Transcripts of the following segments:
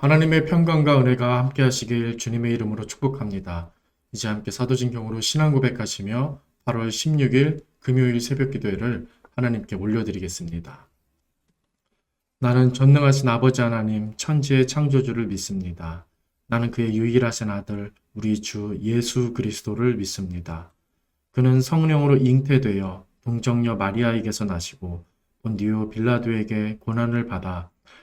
하나님의 평강과 은혜가 함께 하시길 주님의 이름으로 축복합니다. 이제 함께 사도진경으로 신앙 고백하시며 8월 16일 금요일 새벽 기도회를 하나님께 올려드리겠습니다. 나는 전능하신 아버지 하나님 천지의 창조주를 믿습니다. 나는 그의 유일하신 아들 우리 주 예수 그리스도를 믿습니다. 그는 성령으로 잉태되어 동정녀 마리아에게서 나시고 본디오 빌라도에게 고난을 받아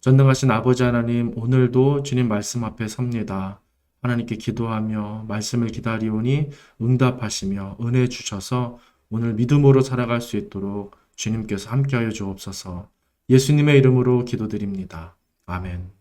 전능하신 아버지 하나님, 오늘도 주님 말씀 앞에 섭니다. 하나님께 기도하며 말씀을 기다리오니 응답하시며 은혜 주셔서 오늘 믿음으로 살아갈 수 있도록 주님께서 함께하여 주옵소서. 예수님의 이름으로 기도드립니다. 아멘.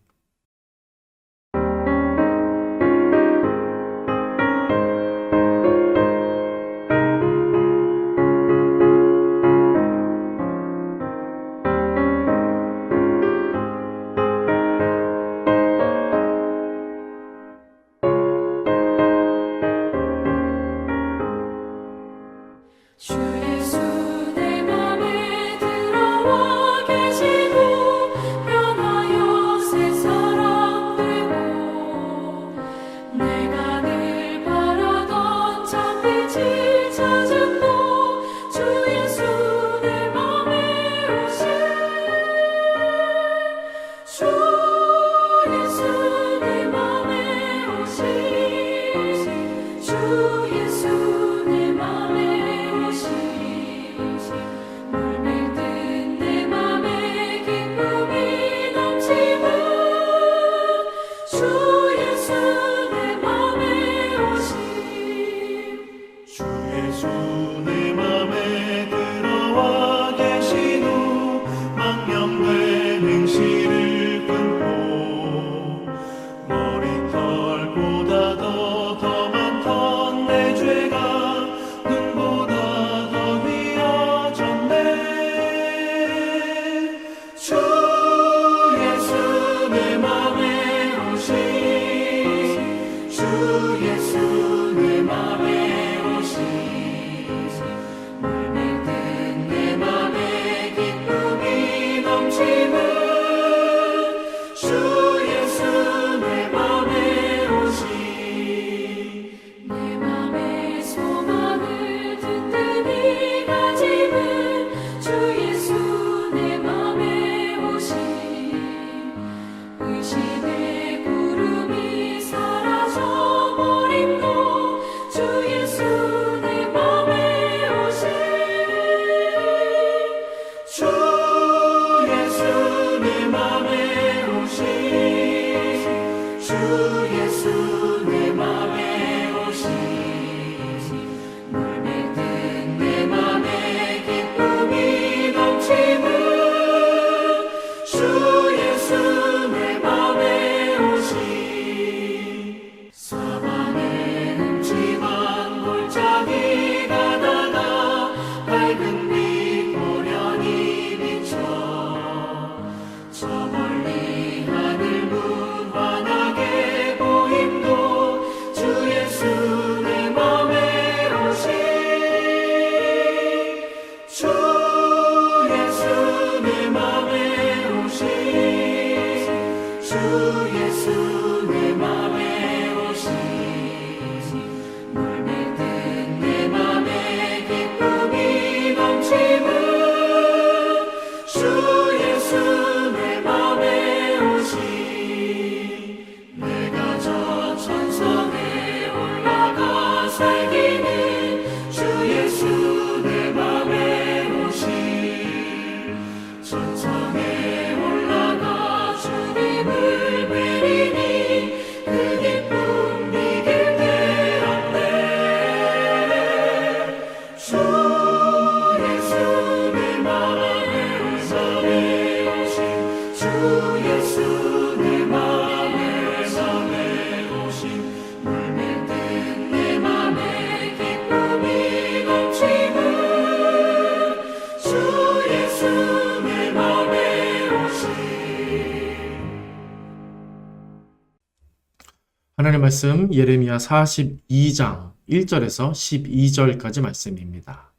하나님 말씀 예레미야 42장 1절에서 12절까지 말씀입니다.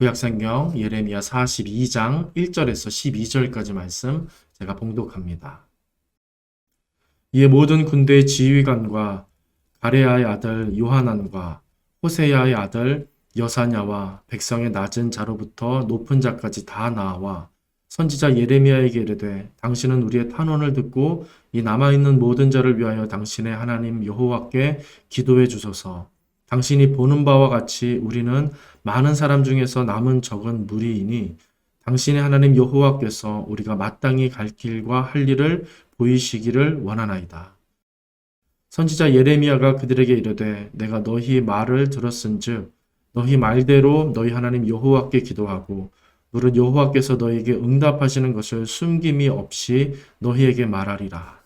구약성경 예레미야 42장 1절에서 12절까지 말씀 제가 봉독합니다. 이에 모든 군대의 지휘관과 가레아의 아들 요하난과 호세야의 아들 여사냐와 백성의 낮은 자로부터 높은 자까지 다 나와 선지자 예레미야에게 이르되 당신은 우리의 탄원을 듣고 이 남아 있는 모든 자를 위하여 당신의 하나님 여호와께 기도해 주소서. 당신이 보는 바와 같이 우리는 많은 사람 중에서 남은 적은 무리이니 당신의 하나님 여호와께서 우리가 마땅히 갈 길과 할 일을 보이시기를 원하나이다. 선지자 예레미야가 그들에게 이르되 내가 너희 말을 들었은즉 너희 말대로 너희 하나님 여호와께 기도하고 무릇 여호와께서 너희에게 응답하시는 것을 숨김이 없이 너희에게 말하리라.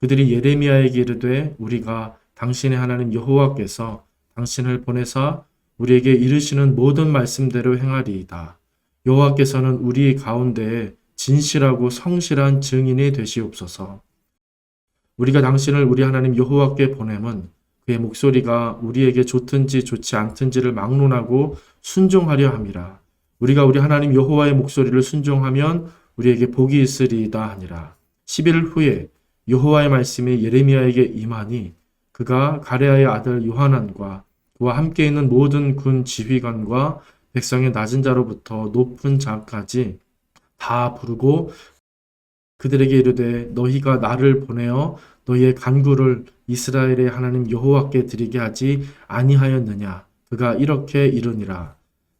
그들이 예레미야에게 이르되 우리가 당신의 하나님 여호와께서 당신을 보내사 우리에게 이르시는 모든 말씀대로 행하리이다. 여호와께서는 우리 가운데에 진실하고 성실한 증인이 되시옵소서. 우리가 당신을 우리 하나님 여호와께 보냄은 그의 목소리가 우리에게 좋든지 좋지 않든지를 막론하고 순종하려 함이라. 우리가 우리 하나님 여호와의 목소리를 순종하면 우리에게 복이 있으리이다 하니라. 10일 후에 여호와의 말씀이 예레미야에게 임하니 그가 가레아의 아들 요하난과 그와 함께 있는 모든 군 지휘관과 백성의 낮은 자로부터 높은 자까지 다 부르고 그들에게 이르되 너희가 나를 보내어 너희의 간구를 이스라엘의 하나님 여호와께 드리게 하지 아니하였느냐 그가 이렇게 이르니라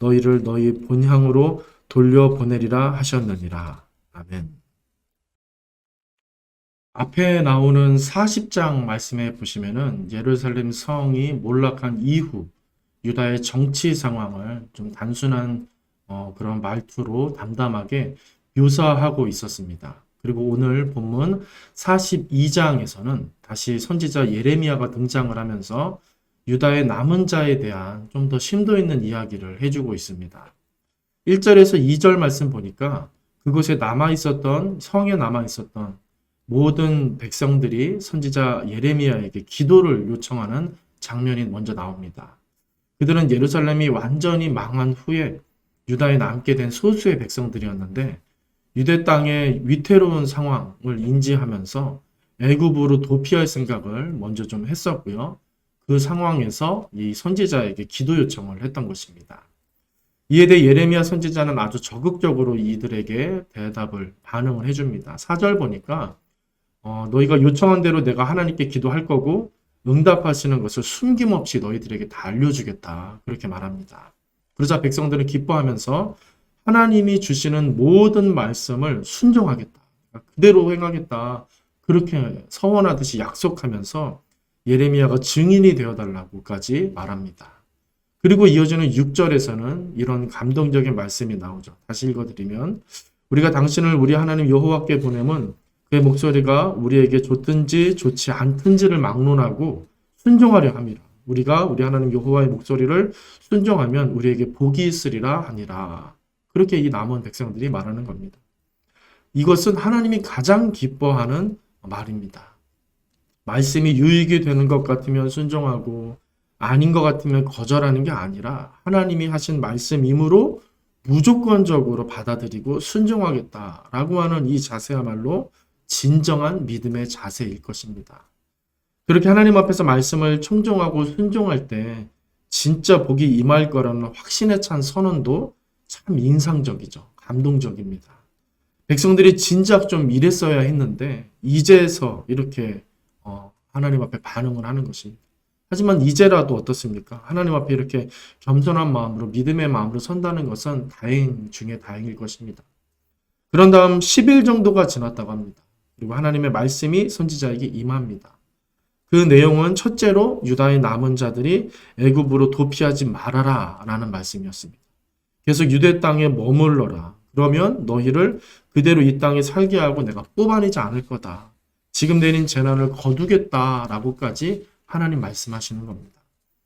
너희를 너희 본향으로 돌려보내리라 하셨느니라. 아멘. 앞에 나오는 40장 말씀에 보시면은 예루살렘 성이 몰락한 이후 유다의 정치 상황을 좀 단순한 어, 그런 말투로 담담하게 묘사하고 있었습니다. 그리고 오늘 본문 42장에서는 다시 선지자 예레미야가 등장을 하면서 유다의 남은 자에 대한 좀 더 심도 있는 이야기를 해주고 있습니다. 1절에서 2절 말씀 보니까 그곳에 남아 있었던 성에 남아 있었던 모든 백성들이 선지자 예레미야에게 기도를 요청하는 장면이 먼저 나옵니다. 그들은 예루살렘이 완전히 망한 후에 유다에 남게 된 소수의 백성들이었는데 유대 땅의 위태로운 상황을 인지하면서 애굽으로 도피할 생각을 먼저 좀 했었고요. 그 상황에서 이 선지자에게 기도 요청을 했던 것입니다. 이에 대해 예레미야 선지자는 아주 적극적으로 이들에게 대답을 반응을 해줍니다. 4절 보니까 어, 너희가 요청한 대로 내가 하나님께 기도할 거고 응답하시는 것을 숨김없이 너희들에게 다 알려주겠다. 그렇게 말합니다. 그러자 백성들은 기뻐하면서 하나님이 주시는 모든 말씀을 순종하겠다. 그대로 행하겠다. 그렇게 서원하듯이 약속하면서 예레미야가 증인이 되어달라고까지 말합니다. 그리고 이어지는 6절에서는 이런 감동적인 말씀이 나오죠. 다시 읽어드리면 우리가 당신을 우리 하나님 여호와께 보내면 그의 목소리가 우리에게 좋든지 좋지 않든지를 막론하고 순종하려 함이라. 우리가 우리 하나님 여호와의 목소리를 순종하면 우리에게 복이 있으리라 하니라. 그렇게 이 남은 백성들이 말하는 겁니다. 이것은 하나님이 가장 기뻐하는 말입니다. 말씀이 유익이 되는 것 같으면 순종하고 아닌 것 같으면 거절하는 게 아니라 하나님이 하신 말씀이므로 무조건적으로 받아들이고 순종하겠다라고 하는 이 자세야말로 진정한 믿음의 자세일 것입니다. 그렇게 하나님 앞에서 말씀을 청종하고 순종할 때 진짜 복이 임할 거라는 확신에 찬 선언도 참 인상적이죠. 감동적입니다. 백성들이 진작 좀 이랬어야 했는데 이제서 이렇게 어, 하나님 앞에 반응을 하는 것입니다. 하지만 이제라도 어떻습니까? 하나님 앞에 이렇게 겸손한 마음으로 믿음의 마음으로 선다는 것은 다행 중에 다행일 것입니다. 그런 다음 10일 정도가 지났다고 합니다. 그리고 하나님의 말씀이 선지자에게 임합니다. 그 내용은 첫째로 유다의 남은 자들이 애굽으로 도피하지 말아라 라는 말씀이었습니다. 계속 유대 땅에 머물러라. 그러면 너희를 그대로 이 땅에 살게 하고 내가 뽑아내지 않을 거다. 지금 내린 재난을 거두겠다라고까지 하나님 말씀하시는 겁니다.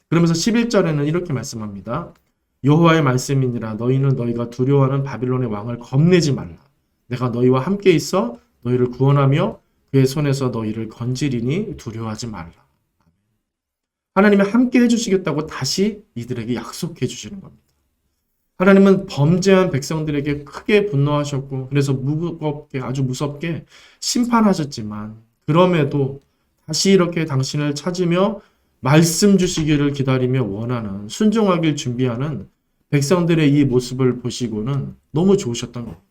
그러면서 11절에는 이렇게 말씀합니다. 여호와의 말씀이니라 너희는 너희가 두려워하는 바빌론의 왕을 겁내지 말라. 내가 너희와 함께 있어 너희를 구원하며 그의 손에서 너희를 건지리니 두려워하지 말라. 하나님이 함께 해주시겠다고 다시 이들에게 약속해 주시는 겁니다. 하나님은 범죄한 백성들에게 크게 분노하셨고 그래서 무겁게 아주 무섭게 심판하셨지만 그럼에도 다시 이렇게 당신을 찾으며 말씀 주시기를 기다리며 원하는 순종하길 준비하는 백성들의 이 모습을 보시고는 너무 좋으셨던 겁니다.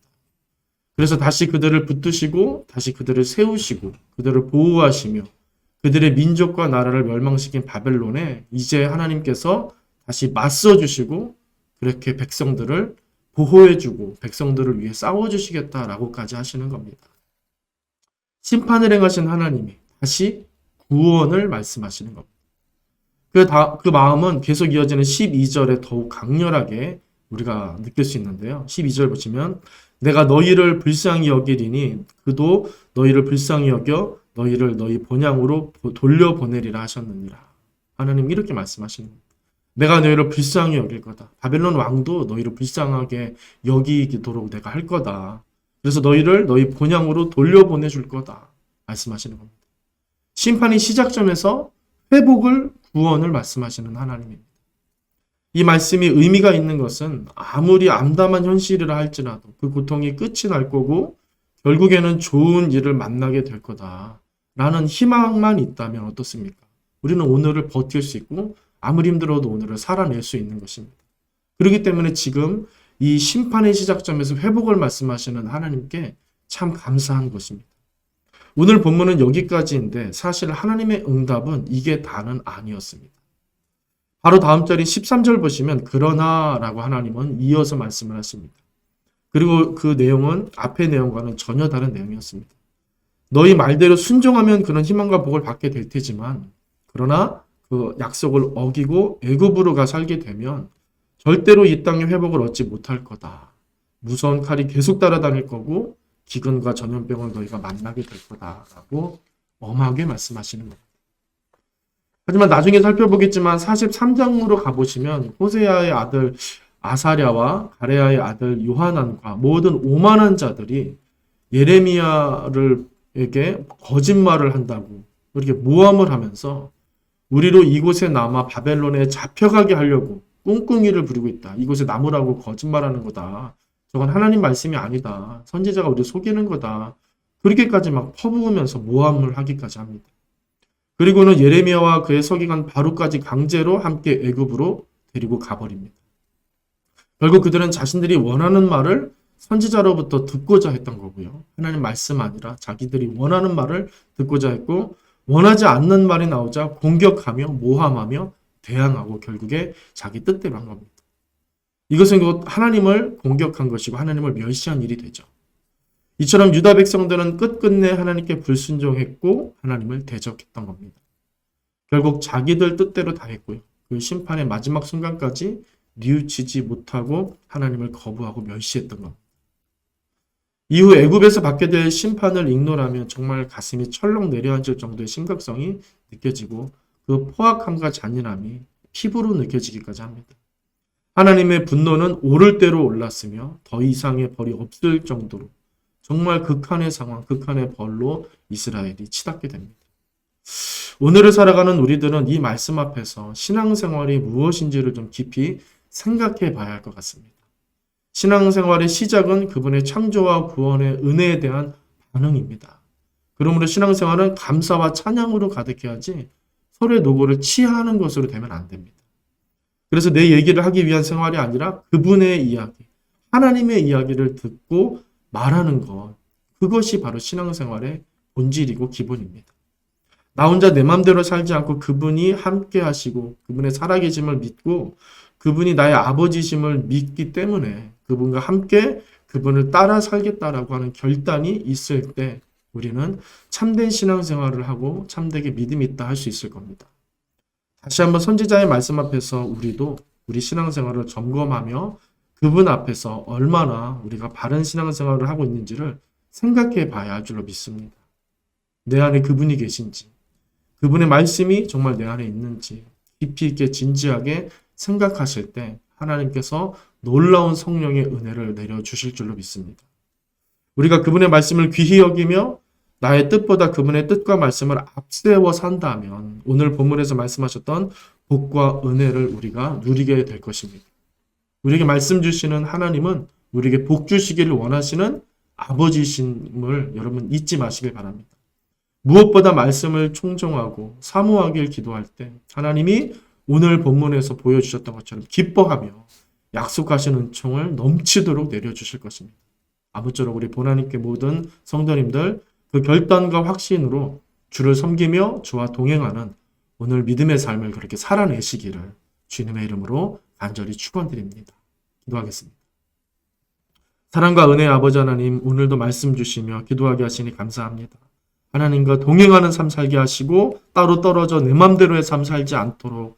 그래서 다시 그들을 붙드시고 다시 그들을 세우시고 그들을 보호하시며 그들의 민족과 나라를 멸망시킨 바벨론에 이제 하나님께서 다시 맞서 주시고 그렇게 백성들을 보호해 주고 백성들을 위해 싸워 주시겠다라고까지 하시는 겁니다. 심판을 행하신 하나님이 다시 구원을 말씀하시는 겁니다. 그, 다, 그 마음은 계속 이어지는 12절에 더욱 강렬하게 우리가 느낄 수 있는데요. 12절 보시면 내가 너희를 불쌍히 여기리니 그도 너희를 불쌍히 여겨 너희를 너희 본향으로 보- 돌려보내리라 하셨느니라. 하나님 이렇게 말씀하시는 겁니다. 내가 너희를 불쌍히 여길 거다. 바벨론 왕도 너희를 불쌍하게 여기도록 내가 할 거다. 그래서 너희를 너희 본향으로 돌려보내 줄 거다. 말씀하시는 겁니다. 심판이 시작점에서 회복을 구원을 말씀하시는 하나님입니다. 이 말씀이 의미가 있는 것은 아무리 암담한 현실이라 할지라도 그 고통이 끝이 날 거고 결국에는 좋은 일을 만나게 될 거다. 라는 희망만 있다면 어떻습니까? 우리는 오늘을 버틸 수 있고 아무리 힘들어도 오늘을 살아낼 수 있는 것입니다. 그렇기 때문에 지금 이 심판의 시작점에서 회복을 말씀하시는 하나님께 참 감사한 것입니다. 오늘 본문은 여기까지인데 사실 하나님의 응답은 이게 다는 아니었습니다. 바로 다음 절인 13절 보시면 그러나라고 하나님은 이어서 말씀을 하십니다. 그리고 그 내용은 앞의 내용과는 전혀 다른 내용이었습니다. 너희 말대로 순종하면 그런 희망과 복을 받게 될 테지만 그러나 그 약속을 어기고 애굽으로 가 살게 되면 절대로 이 땅의 회복을 얻지 못할 거다. 무서운 칼이 계속 따라다닐 거고 기근과 전염병을 너희가 만나게 될 거다라고 엄하게 말씀하시는 겁니다. 하지만 나중에 살펴보겠지만 43장으로 가보시면 호세아의 아들 아사랴와 가레아의 아들 요하난과 모든 오만한 자들이 예레미야를에게 거짓말을 한다고 이렇게 모함을 하면서 우리로 이곳에 남아 바벨론에 잡혀가게 하려고 꿍꿍이를 부리고 있다. 이곳에 남으라고 거짓말하는 거다. 저건 하나님 말씀이 아니다. 선지자가 우리 속이는 거다. 그렇게까지 막 퍼부으면서 모함을 하기까지 합니다. 그리고는 예레미야와 그의 서기관 바로까지 강제로 함께 애굽으로 데리고 가버립니다. 결국 그들은 자신들이 원하는 말을 선지자로부터 듣고자 했던 거고요. 하나님 말씀 아니라 자기들이 원하는 말을 듣고자 했고 원하지 않는 말이 나오자 공격하며 모함하며 대항하고 결국에 자기 뜻대로 한 겁니다. 이것은 곧 하나님을 공격한 것이고 하나님을 멸시한 일이 되죠. 이처럼 유다 백성들은 끝끝내 하나님께 불순종했고 하나님을 대적했던 겁니다. 결국 자기들 뜻대로 다 했고요. 그 심판의 마지막 순간까지 뉘우치지 못하고 하나님을 거부하고 멸시했던 겁니다. 이후 애굽에서 받게 될 심판을 igno라면 정말 가슴이 철렁 내려앉을 정도의 심각성이 느껴지고 그 포악함과 잔인함이 피부로 느껴지기까지 합니다. 하나님의 분노는 오를 대로 올랐으며 더 이상의 벌이 없을 정도로 정말 극한의 상황, 극한의 벌로 이스라엘이 치닫게 됩니다. 오늘을 살아가는 우리들은 이 말씀 앞에서 신앙생활이 무엇인지를 좀 깊이 생각해 봐야 할 것 같습니다. 신앙생활의 시작은 그분의 창조와 구원의 은혜에 대한 반응입니다. 그러므로 신앙생활은 감사와 찬양으로 가득해야지 서로의 노고를 치하하는 것으로 되면 안 됩니다. 그래서 내 얘기를 하기 위한 생활이 아니라 그분의 이야기, 하나님의 이야기를 듣고 말하는 것, 그것이 바로 신앙생활의 본질이고 기본입니다. 나 혼자 내 맘대로 살지 않고 그분이 함께 하시고 그분의 살아계심을 믿고 그분이 나의 아버지심을 믿기 때문에 그분과 함께 그분을 따라 살겠다라고 하는 결단이 있을 때 우리는 참된 신앙생활을 하고 참되게 믿음이 있다 할 수 있을 겁니다. 다시 한번 선지자의 말씀 앞에서 우리도 우리 신앙생활을 점검하며 그분 앞에서 얼마나 우리가 바른 신앙생활을 하고 있는지를 생각해 봐야 할 줄로 믿습니다. 내 안에 그분이 계신지, 그분의 말씀이 정말 내 안에 있는지 깊이 있게 진지하게 생각하실 때 하나님께서 놀라운 성령의 은혜를 내려 주실 줄로 믿습니다. 우리가 그분의 말씀을 귀히 여기며 나의 뜻보다 그분의 뜻과 말씀을 앞세워 산다면 오늘 본문에서 말씀하셨던 복과 은혜를 우리가 누리게 될 것입니다. 우리에게 말씀 주시는 하나님은 우리에게 복 주시기를 원하시는 아버지심을 여러분 잊지 마시길 바랍니다. 무엇보다 말씀을 총정하고 사모하길 기도할 때 하나님이 오늘 본문에서 보여주셨던 것처럼 기뻐하며 약속하신 은총을 넘치도록 내려주실 것입니다. 아무쪼록 우리 보나님께 모든 성도님들 그 결단과 확신으로 주를 섬기며 주와 동행하는 오늘 믿음의 삶을 그렇게 살아내시기를 주님의 이름으로 간절히 축원드립니다. 기도하겠습니다. 사랑과 은혜의 아버지 하나님 오늘도 말씀 주시며 기도하게 하시니 감사합니다. 하나님과 동행하는 삶 살게 하시고 따로 떨어져 내 맘대로의 삶 살지 않도록